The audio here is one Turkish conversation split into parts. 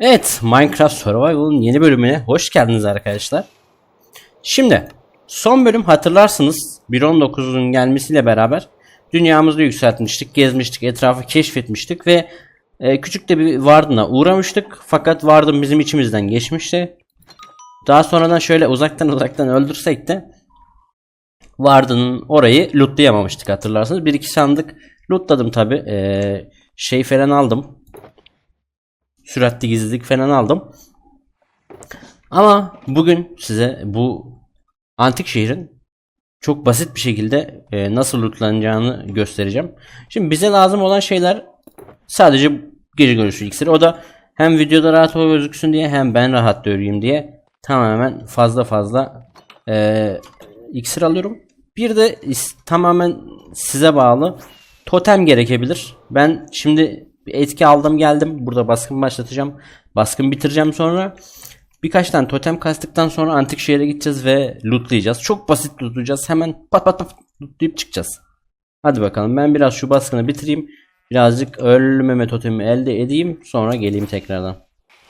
Evet, Minecraft Survival'ın yeni bölümüne hoş geldiniz arkadaşlar. Şimdi, son bölüm hatırlarsınız 1.19'un gelmesiyle beraber dünyamızı yükseltmiştik, gezmiştik, etrafı keşfetmiştik ve e, küçük de bir Warden'a uğramıştık. Fakat Warden bizim içimizden geçmişti. Daha sonradan şöyle uzaktan uzaktan öldürsek de Warden'ın orayı lootlayamamıştık hatırlarsınız. Bir iki sandık lootladım tabi. şey falan aldım süratli gizlilik falan aldım. Ama bugün size bu antik şehrin çok basit bir şekilde e, nasıl lootlanacağını göstereceğim. Şimdi bize lazım olan şeyler sadece gece görüşü iksiri. O da hem videoda rahat gözüksün diye hem ben rahat göreyim diye tamamen fazla fazla e, iksir alıyorum. Bir de tamamen size bağlı totem gerekebilir. Ben şimdi etki aldım geldim. Burada baskın başlatacağım. Baskın bitireceğim sonra. Birkaç tane totem kastıktan sonra antik şehre gideceğiz ve lootlayacağız. Çok basit lootlayacağız. Hemen pat pat pat lootlayıp çıkacağız. Hadi bakalım ben biraz şu baskını bitireyim. Birazcık ölmeme totemi elde edeyim. Sonra geleyim tekrardan.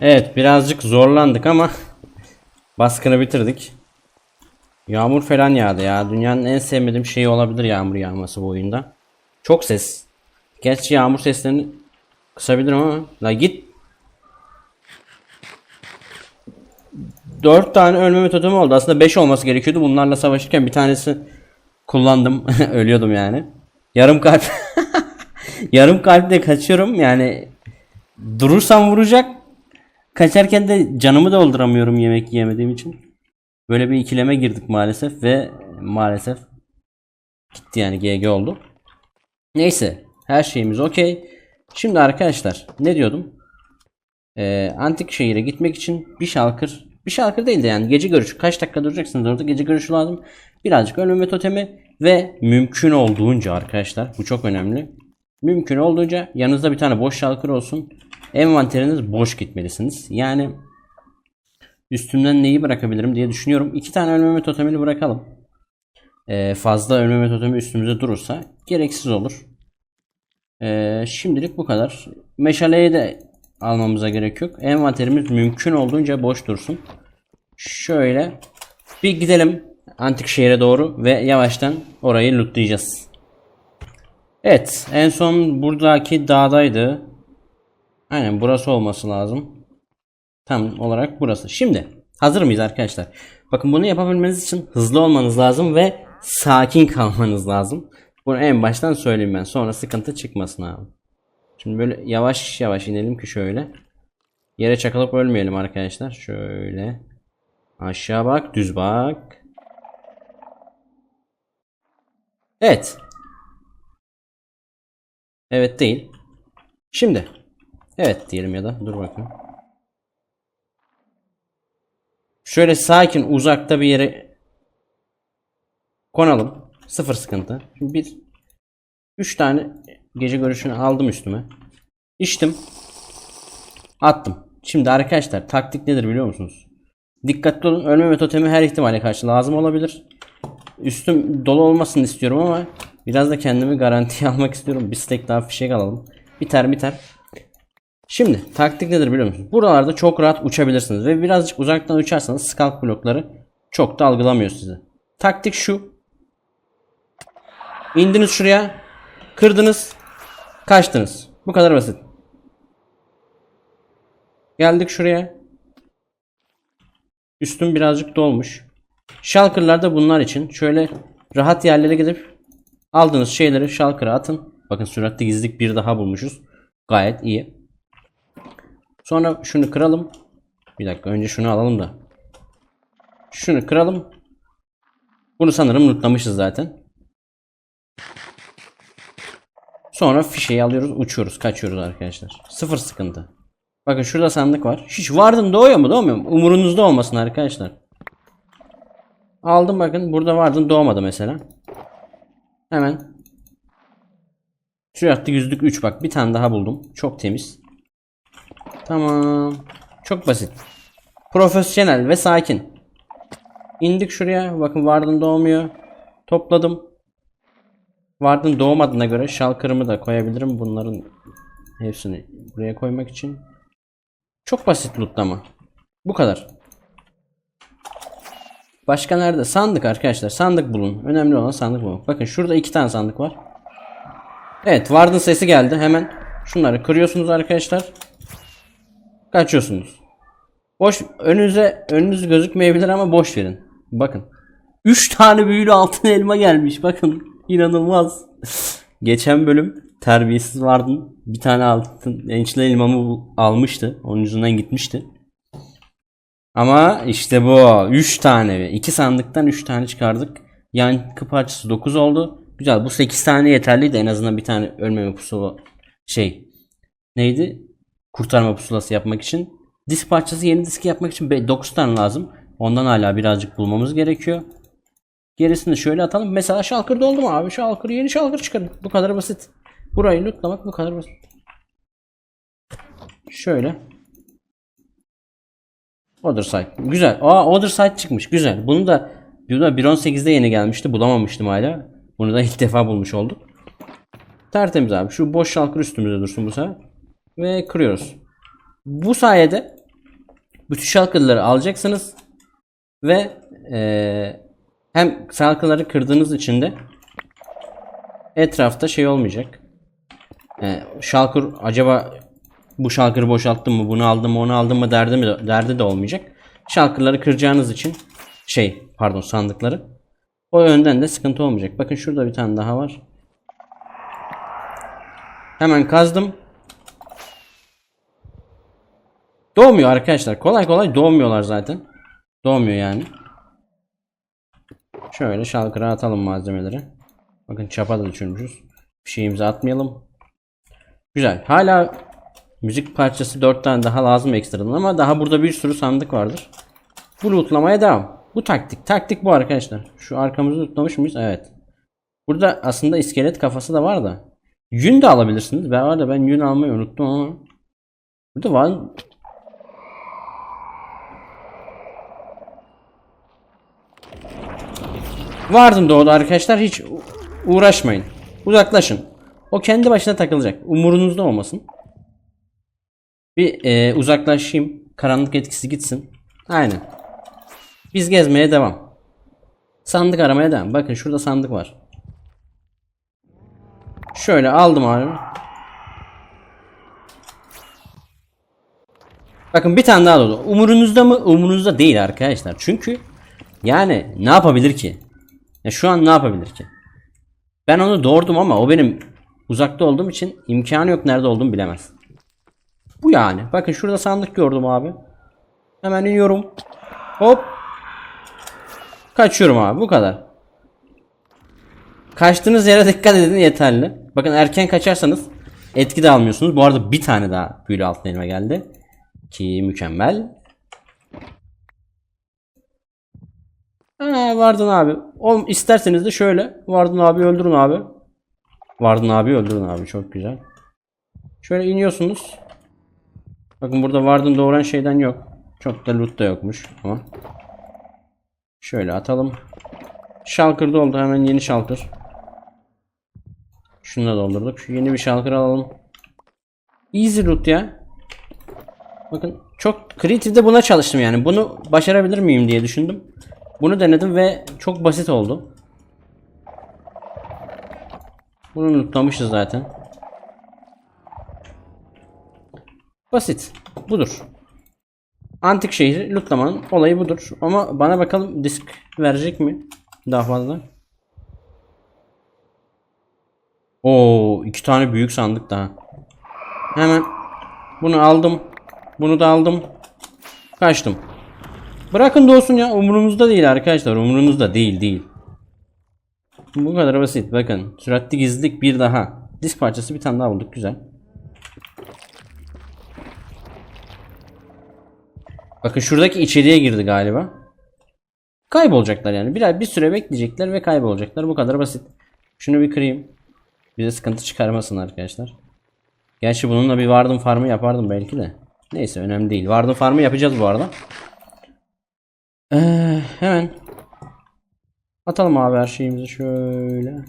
Evet birazcık zorlandık ama baskını bitirdik. Yağmur falan yağdı ya. Dünyanın en sevmediğim şeyi olabilir yağmur yağması bu oyunda. Çok ses. Gerçi yağmur seslerini kısabilirim ama. La git. 4 tane ölmeme totemi oldu. Aslında 5 olması gerekiyordu. Bunlarla savaşırken bir tanesi kullandım. Ölüyordum yani. Yarım kalp. Yarım kalple kaçıyorum. Yani durursam vuracak. Kaçarken de canımı dolduramıyorum yemek yemediğim için. Böyle bir ikileme girdik maalesef ve maalesef gitti yani GG oldu. Neyse her şeyimiz okey. Şimdi arkadaşlar ne diyordum? Ee, antik şehire gitmek için bir şalkır bir şalkır değil de yani gece görüşü kaç dakika duracaksınız orada gece görüşü lazım. Birazcık ölmeme totemi ve mümkün olduğunca arkadaşlar bu çok önemli. Mümkün olduğunca yanınızda bir tane boş şalkır olsun. Envanteriniz boş gitmelisiniz. Yani üstümden neyi bırakabilirim diye düşünüyorum. İki tane ölmeme totemini bırakalım. Ee, fazla ölmeme totemi üstümüze durursa gereksiz olur. Ee, şimdilik bu kadar. Meşaleyi de almamıza gerek yok. Envanterimiz mümkün olduğunca boş dursun. Şöyle bir gidelim antik şehre doğru ve yavaştan orayı lootlayacağız. Evet en son buradaki dağdaydı. Aynen burası olması lazım. Tam olarak burası. Şimdi hazır mıyız arkadaşlar? Bakın bunu yapabilmeniz için hızlı olmanız lazım ve sakin kalmanız lazım. Bunu en baştan söyleyeyim ben. Sonra sıkıntı çıkmasın abi. Şimdi böyle yavaş yavaş inelim ki şöyle. Yere çakılıp ölmeyelim arkadaşlar. Şöyle. Aşağı bak, düz bak. Evet. Evet değil. Şimdi. Evet diyelim ya da dur bakayım. Şöyle sakin uzakta bir yere konalım. Sıfır sıkıntı. Bir üç tane gece görüşünü aldım üstüme. İçtim. Attım. Şimdi arkadaşlar taktik nedir biliyor musunuz? Dikkatli olun. Ölmeme totemi her ihtimale karşı lazım olabilir. Üstüm dolu olmasını istiyorum ama biraz da kendimi garantiye almak istiyorum. Bir stack daha fişek alalım. Biter biter. Şimdi taktik nedir biliyor musunuz? Buralarda çok rahat uçabilirsiniz ve birazcık uzaktan uçarsanız skalk blokları çok da algılamıyor sizi. Taktik şu. İndiniz şuraya. Kırdınız. Kaçtınız. Bu kadar basit. Geldik şuraya. Üstüm birazcık dolmuş. Shulker'lar da bunlar için. Şöyle rahat yerlere gidip aldığınız şeyleri Shulker'a atın. Bakın süratli gizlilik bir daha bulmuşuz. Gayet iyi. Sonra şunu kıralım. Bir dakika önce şunu alalım da. Şunu kıralım. Bunu sanırım lootlamışız zaten. Sonra fişeyi alıyoruz, uçuyoruz, kaçıyoruz arkadaşlar. Sıfır sıkıntı. Bakın şurada sandık var. Hiç vardım doğuyor mu doğmuyor mu? Umurunuzda olmasın arkadaşlar. Aldım bakın burada vardın doğmadı mesela. Hemen. Süratli yüzlük 3 bak bir tane daha buldum. Çok temiz. Tamam. Çok basit. Profesyonel ve sakin. İndik şuraya. Bakın vardın doğmuyor. Topladım. Vardın doğmadığına göre şalkırımı da koyabilirim. Bunların hepsini buraya koymak için. Çok basit lootlama. Bu kadar. Başka nerede? Sandık arkadaşlar. Sandık bulun. Önemli olan sandık bulun. Bakın şurada iki tane sandık var. Evet Vardın sesi geldi. Hemen şunları kırıyorsunuz arkadaşlar. Kaçıyorsunuz. Boş önünüze önünüz gözükmeyebilir ama boş verin. Bakın. 3 tane büyülü altın elma gelmiş. Bakın inanılmaz. Geçen bölüm terbiyesiz vardın. Bir tane altın ençli elmamı almıştı. Onun yüzünden gitmişti. Ama işte bu 3 tane 2 sandıktan 3 tane çıkardık. Yankı parçası 9 oldu. Güzel bu 8 tane yeterliydi en azından bir tane ölmeme pusula şey neydi? Kurtarma pusulası yapmak için. Disk parçası yeni diski yapmak için 9 tane lazım. Ondan hala birazcık bulmamız gerekiyor. Gerisini şöyle atalım. Mesela şalkır doldu mu abi? Şalkır yeni şalkır çıkarın. Bu kadar basit. Burayı lootlamak bu kadar basit. Şöyle. Other site. Güzel. Aa Other site çıkmış. Güzel. Bunu da bu da 1.18'de yeni gelmişti. Bulamamıştım hala. Bunu da ilk defa bulmuş olduk. Tertemiz abi. Şu boş şalkır üstümüze dursun bu sefer. Ve kırıyoruz. Bu sayede bütün şalkırları alacaksınız. Ve eee, hem şalkırları kırdığınız için de etrafta şey olmayacak. Ee, şalkır acaba bu şalkırı boşalttım mı bunu aldım mı onu aldım mı derdi mi derdi de olmayacak. Şalkırları kıracağınız için şey pardon sandıkları o yönden de sıkıntı olmayacak. Bakın şurada bir tane daha var. Hemen kazdım. Doğmuyor arkadaşlar. Kolay kolay doğmuyorlar zaten. Doğmuyor yani. Şöyle şalkıra atalım malzemeleri. Bakın çapa da düşürmüşüz. Bir şeyimizi atmayalım. Güzel. Hala müzik parçası 4 tane daha lazım ekstradan ama daha burada bir sürü sandık vardır. Bu lootlamaya devam. Bu taktik. Taktik bu arkadaşlar. Şu arkamızı lootlamış mıyız? Evet. Burada aslında iskelet kafası da var da. Yün de alabilirsiniz. Ben var da ben yün almayı unuttum ama. Burada var. Vardın doğdu arkadaşlar. Hiç uğraşmayın. Uzaklaşın. O kendi başına takılacak. Umurunuzda olmasın. Bir e, uzaklaşayım. Karanlık etkisi gitsin. Aynen. Biz gezmeye devam. Sandık aramaya devam. Bakın şurada sandık var. Şöyle aldım abi. Bakın bir tane daha doğdu. Umurunuzda mı? Umurunuzda değil arkadaşlar. Çünkü yani ne yapabilir ki? Ya şu an ne yapabilir ki? Ben onu doğurdum ama o benim uzakta olduğum için imkanı yok nerede olduğumu bilemez. Bu yani. Bakın şurada sandık gördüm abi. Hemen iniyorum. Hop. Kaçıyorum abi bu kadar. Kaçtığınız yere dikkat edin yeterli. Bakın erken kaçarsanız etki de almıyorsunuz. Bu arada bir tane daha büyülü altın elma geldi. Ki mükemmel. Ha, Vardın abi. Oğlum isterseniz de şöyle. Vardın abi öldürün abi. Vardın abi öldürün abi. Çok güzel. Şöyle iniyorsunuz. Bakın burada Vardın doğuran şeyden yok. Çok da loot da yokmuş ama. Şöyle atalım. Şalkır doldu. Hemen yeni şalkır. Şunu da doldurduk. Şu yeni bir şalkır alalım. Easy loot ya. Bakın çok Creative'de buna çalıştım yani. Bunu başarabilir miyim diye düşündüm. Bunu denedim ve çok basit oldu. Bunu unutmamışız zaten. Basit. Budur. Antik şehri lootlamanın olayı budur. Ama bana bakalım disk verecek mi? Daha fazla. Oo, iki tane büyük sandık daha. Hemen bunu aldım. Bunu da aldım. Kaçtım. Bırakın da ya. Umurumuzda değil arkadaşlar. Umurumuzda değil değil. Bu kadar basit. Bakın. Süratli gizlilik bir daha. Disk parçası bir tane daha bulduk. Güzel. Bakın şuradaki içeriye girdi galiba. Kaybolacaklar yani. Bir, bir süre bekleyecekler ve kaybolacaklar. Bu kadar basit. Şunu bir kırayım. Bize sıkıntı çıkarmasın arkadaşlar. Gerçi bununla bir vardım farmı yapardım belki de. Neyse önemli değil. Vardım farmı yapacağız bu arada. Ee, hemen atalım abi her şeyimizi şöyle.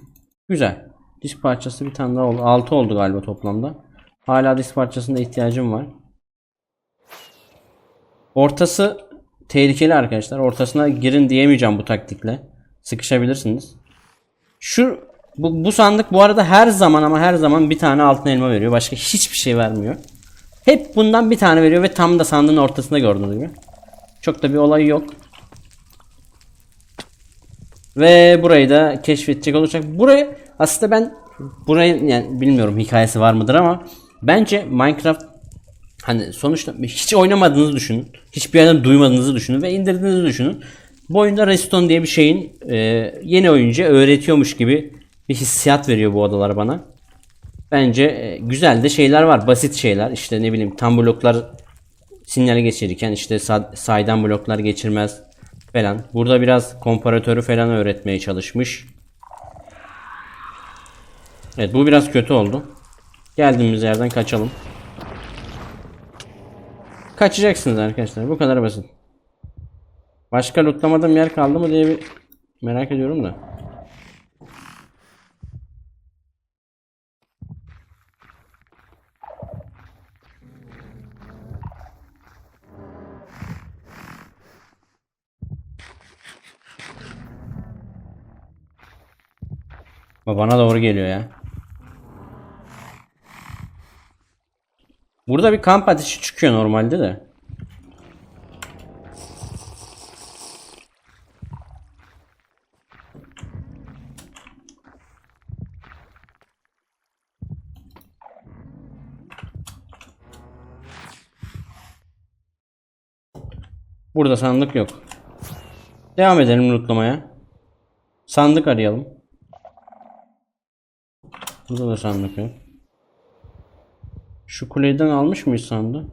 Güzel. Disk parçası bir tane daha oldu. 6 oldu galiba toplamda. Hala disk parçasında ihtiyacım var. Ortası tehlikeli arkadaşlar. Ortasına girin diyemeyeceğim bu taktikle. Sıkışabilirsiniz. Şu bu, bu sandık bu arada her zaman ama her zaman bir tane altın elma veriyor. Başka hiçbir şey vermiyor. Hep bundan bir tane veriyor ve tam da sandığın ortasında gördüğünüz gibi. Çok da bir olay yok. Ve burayı da keşfedecek olursak burayı aslında ben burayı yani bilmiyorum hikayesi var mıdır ama bence Minecraft hani sonuçta hiç oynamadığınızı düşünün. Hiçbir yerden duymadığınızı düşünün ve indirdiğinizi düşünün. Bu oyunda Redstone diye bir şeyin e, yeni oyuncuya öğretiyormuş gibi bir hissiyat veriyor bu odalar bana. Bence e, güzel de şeyler var. Basit şeyler. İşte ne bileyim tam bloklar sinyali geçirirken işte sa- saydan bloklar geçirmez falan. Burada biraz komparatörü falan öğretmeye çalışmış. Evet bu biraz kötü oldu. Geldiğimiz yerden kaçalım. Kaçacaksınız arkadaşlar. Bu kadar basit. Başka lootlamadığım yer kaldı mı diye bir merak ediyorum da. Ama Bana doğru geliyor ya. Burada bir kamp ateşi çıkıyor normalde de. Burada sandık yok. Devam edelim lootlamaya. Sandık arayalım. Burada da sandık yok. Şu kuleden almış mıyız sandığı?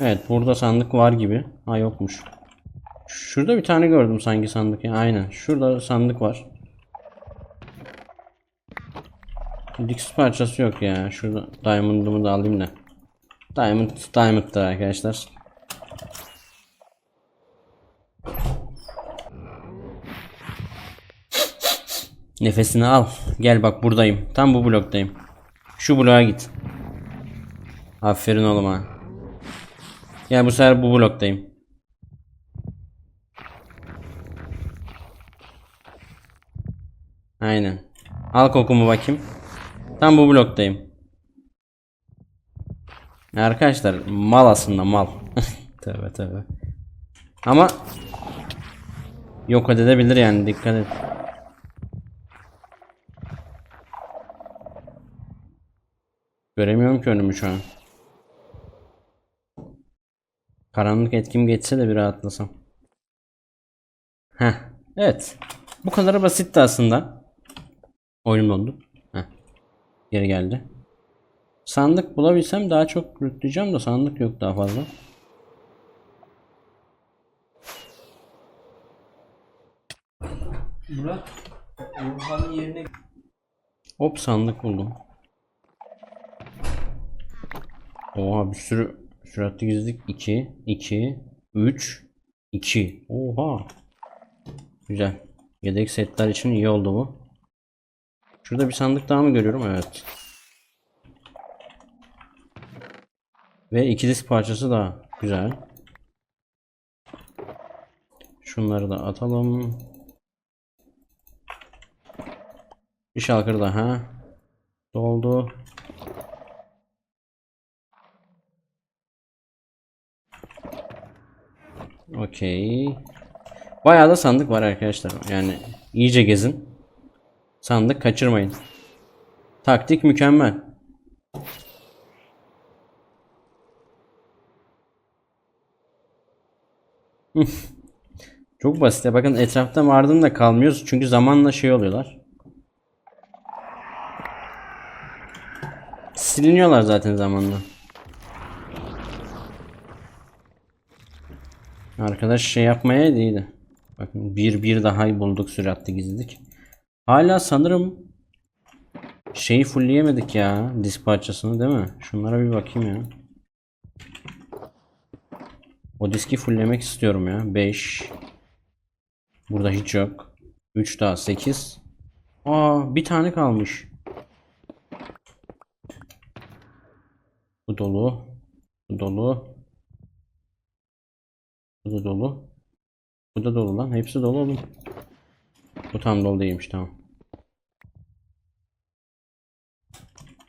Evet burada sandık var gibi. Ha yokmuş. Şurada bir tane gördüm sanki sandık ya. Aynen. Şurada sandık var. Dix parçası yok ya. Şurada diamond'ımı da alayım da. Diamond diamond'dır arkadaşlar. Nefesini al. Gel bak buradayım. Tam bu bloktayım. Şu bloğa git. Aferin oğlum ha. Gel bu sefer bu bloktayım. Aynen. Al kokumu bakayım. Tam bu bloktayım. Arkadaşlar mal aslında mal. tövbe tövbe. Ama yok edebilir yani dikkat et. Göremiyorum ki önümü şu an. Karanlık etkim geçse de bir rahatlasam. Heh. Evet. Bu kadar basitti aslında. Oyunum dondu. Heh. Geri geldi. Sandık bulabilsem daha çok rütleyeceğim da sandık yok daha fazla. Murat, Orhan'ın yerine Hop sandık buldum. Oha bir sürü süratli gizlilik 2 2 3 2 Oha. Güzel. Yedek setler için iyi oldu bu. Şurada bir sandık daha mı görüyorum? Evet. Ve iki disk parçası da güzel. Şunları da atalım. Bir şalkır daha. Doldu. Okey. Bayağı da sandık var arkadaşlar. Yani iyice gezin. Sandık kaçırmayın. Taktik mükemmel. Çok basit. Bakın etrafta vardım da kalmıyoruz. Çünkü zamanla şey oluyorlar. Siliniyorlar zaten zamanla. Arkadaş şey yapmaya değildi. Bakın bir bir daha bulduk süratli gizlilik. Hala sanırım şeyi fullleyemedik ya disk parçasını değil mi? Şunlara bir bakayım ya. O diski fulllemek istiyorum ya. 5 Burada hiç yok. 3 daha 8 Aa bir tane kalmış. Bu dolu. Bu dolu. Bu da dolu. Bu da dolu lan. Hepsi dolu oğlum. Bu tam dolu değilmiş tamam.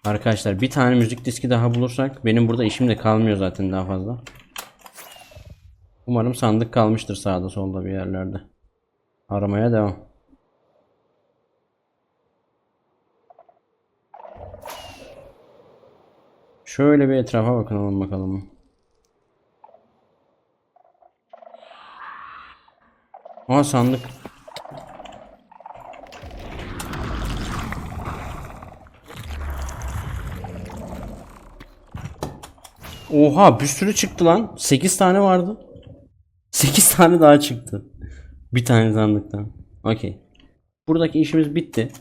Arkadaşlar bir tane müzik diski daha bulursak benim burada işim de kalmıyor zaten daha fazla. Umarım sandık kalmıştır sağda solda bir yerlerde. Aramaya devam. Şöyle bir etrafa bakalım bakalım. Aa sandık. Oha bir sürü çıktı lan. 8 tane vardı. 8 tane daha çıktı. Bir tane sandıktan. Okey. Buradaki işimiz bitti.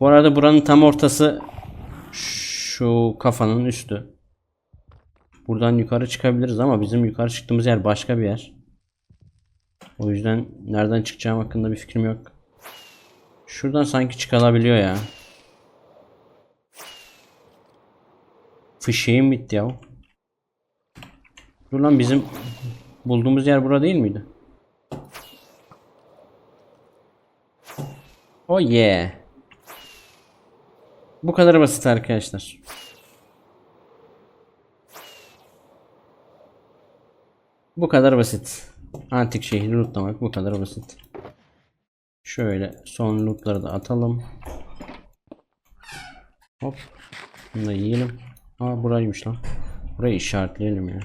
Bu arada buranın tam ortası şu kafanın üstü. Buradan yukarı çıkabiliriz ama bizim yukarı çıktığımız yer başka bir yer. O yüzden nereden çıkacağım hakkında bir fikrim yok. Şuradan sanki çıkılabiliyor ya. Fışığım bitti ya. Dur lan bizim bulduğumuz yer bura değil miydi? Oh yeah. Bu kadar basit arkadaşlar. Bu kadar basit. Antik şehri lootlamak bu kadar basit. Şöyle son lootları da atalım. Hop. Bunu da yiyelim. Aa buraymış lan. Burayı işaretleyelim ya.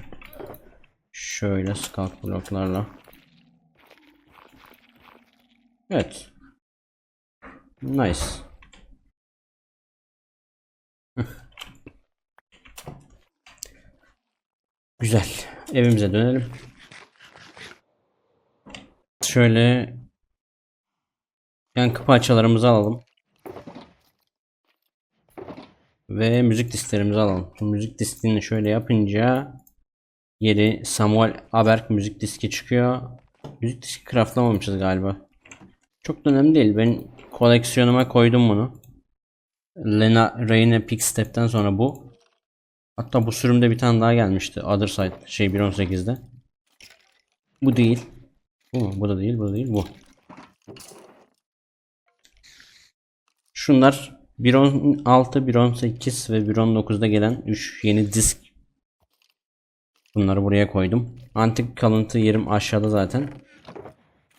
Şöyle scout bloklarla. Evet. Nice. Güzel. Evimize dönelim. Şöyle yankı parçalarımızı alalım. Ve müzik disklerimizi alalım. Bu müzik diskini şöyle yapınca yeri Samuel Aberg müzik diski çıkıyor. Müzik diski craftlamamışız galiba. Çok da önemli değil. Ben koleksiyonuma koydum bunu. Lena Reyne Pick Step'ten sonra bu. Hatta bu sürümde bir tane daha gelmişti. Other Side şey 1.18'de. Bu değil. Bu mu? Bu da değil, bu da değil, bu. Şunlar 1.16, 1.18 ve 1.19'da gelen 3 yeni disk. Bunları buraya koydum. Antik kalıntı yerim aşağıda zaten.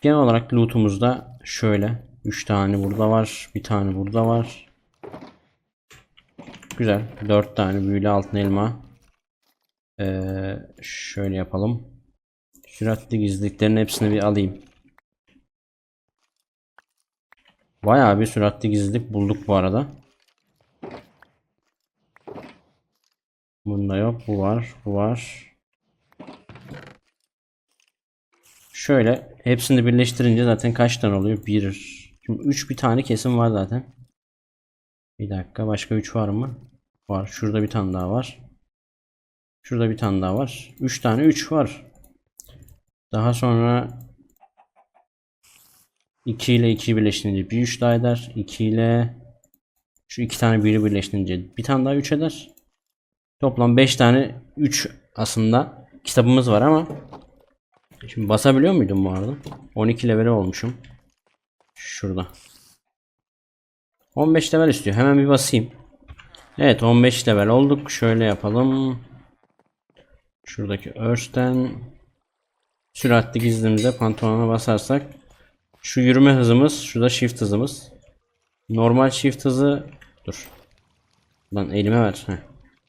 Genel olarak lootumuzda şöyle 3 tane burada var, bir tane burada var. Güzel. 4 tane büyülü altın elma. Ee, şöyle yapalım. Süratli gizliliklerin hepsini bir alayım. Bayağı bir süratli gizlilik bulduk bu arada. Bunda yok. Bu var. Bu var. Şöyle hepsini birleştirince zaten kaç tane oluyor? 1. Şimdi 3 bir tane kesim var zaten. Bir dakika. Başka 3 var mı? Var. Şurada bir tane daha var. Şurada bir tane daha var. 3 tane 3 var. Daha sonra 2 ile 2'yi birleştirince bir 3 daha eder. 2 ile şu iki tane biri birleştirince bir tane daha 3 eder. Toplam 5 tane 3 aslında kitabımız var ama şimdi basabiliyor muydum bu arada? 12 level olmuşum. Şurada. 15 level istiyor. Hemen bir basayım. Evet 15 level olduk. Şöyle yapalım. Şuradaki örsten süratli gizlimize pantolona basarsak şu yürüme hızımız, şurada shift hızımız. Normal shift hızı dur. Lan elime ver. Heh.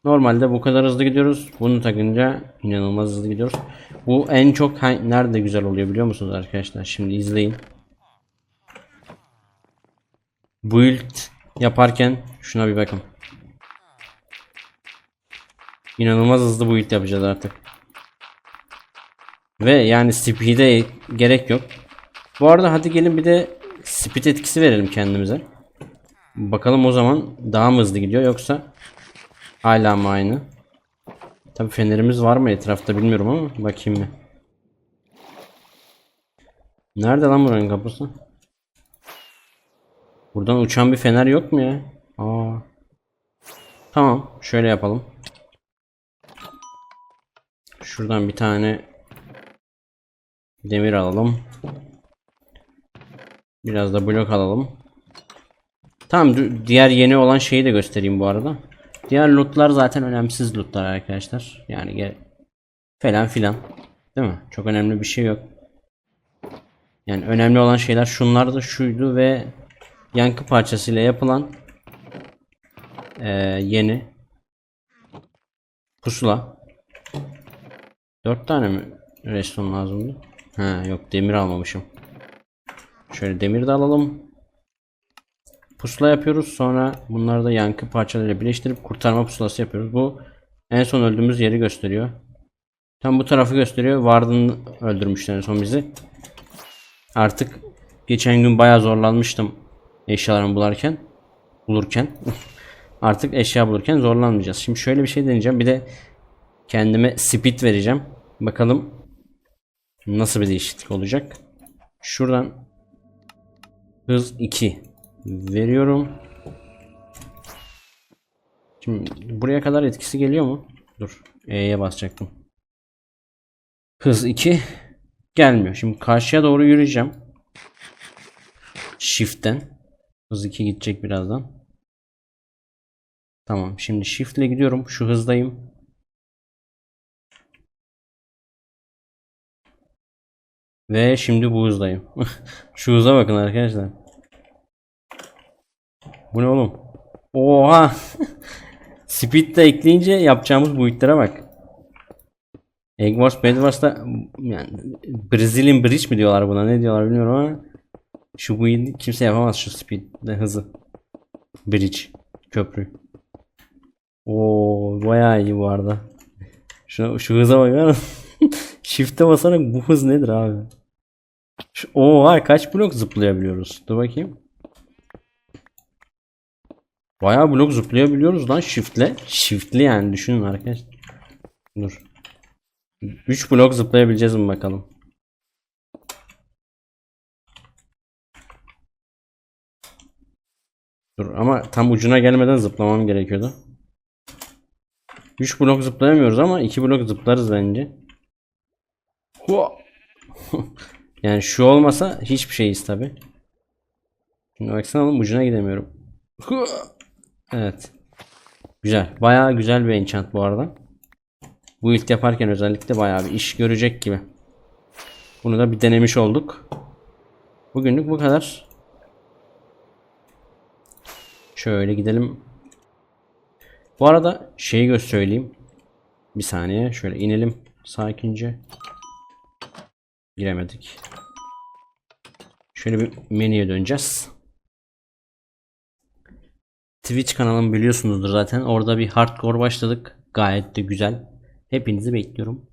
Normalde bu kadar hızlı gidiyoruz. Bunu takınca inanılmaz hızlı gidiyoruz. Bu en çok nerede güzel oluyor biliyor musunuz arkadaşlar? Şimdi izleyin. Build yaparken şuna bir bakın. İnanılmaz hızlı build yapacağız artık. Ve yani speed'e gerek yok. Bu arada hadi gelin bir de speed etkisi verelim kendimize. Bakalım o zaman daha mı hızlı gidiyor yoksa hala mı aynı? Tabi fenerimiz var mı etrafta bilmiyorum ama bakayım bir. Nerede lan buranın kapısı? Buradan uçan bir fener yok mu ya? Aa. Tamam şöyle yapalım. Şuradan bir tane Demir alalım. Biraz da blok alalım. Tamam diğer yeni olan şeyi de göstereyim bu arada. Diğer lootlar zaten önemsiz lootlar arkadaşlar. Yani gel falan filan. Değil mi? Çok önemli bir şey yok. Yani önemli olan şeyler şunlardı, şuydu ve yankı parçasıyla yapılan eee, yeni pusula. Dört tane mi reston lazımdı? Ha yok demir almamışım. Şöyle demir de alalım. Pusula yapıyoruz. Sonra bunları da yankı parçalarıyla birleştirip kurtarma pusulası yapıyoruz. Bu en son öldüğümüz yeri gösteriyor. Tam bu tarafı gösteriyor. Vardın öldürmüşler en son bizi. Artık geçen gün bayağı zorlanmıştım eşyalarımı bularken. Bulurken. Artık eşya bulurken zorlanmayacağız. Şimdi şöyle bir şey deneyeceğim. Bir de kendime speed vereceğim. Bakalım nasıl bir değişiklik olacak. Şuradan hız 2 veriyorum. Şimdi buraya kadar etkisi geliyor mu? Dur. E'ye basacaktım. Hız 2 gelmiyor. Şimdi karşıya doğru yürüyeceğim. Shift'ten. Hız 2 gidecek birazdan. Tamam. Şimdi shift ile gidiyorum. Şu hızdayım. Ve şimdi bu hızdayım. Şu hıza bakın arkadaşlar. Bu ne oğlum? Oha! Speed de ekleyince yapacağımız boyutlara bak. Egg Wars, Bed yani Brazilian Bridge mi diyorlar buna ne diyorlar bilmiyorum ama şu boyut kimse yapamaz şu speed de hızı. Bridge. Köprü. Oo bayağı iyi bu arada. Şu, şu hıza bakar mısın? Shift'e basarak bu hız nedir abi? Şu, oha kaç blok zıplayabiliyoruz? Dur bakayım. Bayağı blok zıplayabiliyoruz lan shift'le. Shift'li yani düşünün arkadaşlar. Dur. 3 blok zıplayabileceğiz mi bakalım. Dur ama tam ucuna gelmeden zıplamam gerekiyordu. 3 blok zıplayamıyoruz ama 2 blok zıplarız bence. Yani şu olmasa hiçbir şeyiz tabi. Şimdi baksana oğlum ucuna gidemiyorum. Evet. Güzel. Bayağı güzel bir enchant bu arada. Bu ilk yaparken özellikle bayağı bir iş görecek gibi. Bunu da bir denemiş olduk. Bugünlük bu kadar. Şöyle gidelim. Bu arada şeyi göz söyleyeyim. Bir saniye şöyle inelim sakince. Giremedik. Şöyle bir menüye döneceğiz. Twitch kanalımı biliyorsunuzdur zaten. Orada bir hardcore başladık. Gayet de güzel. Hepinizi bekliyorum.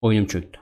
Oyunum çöktü.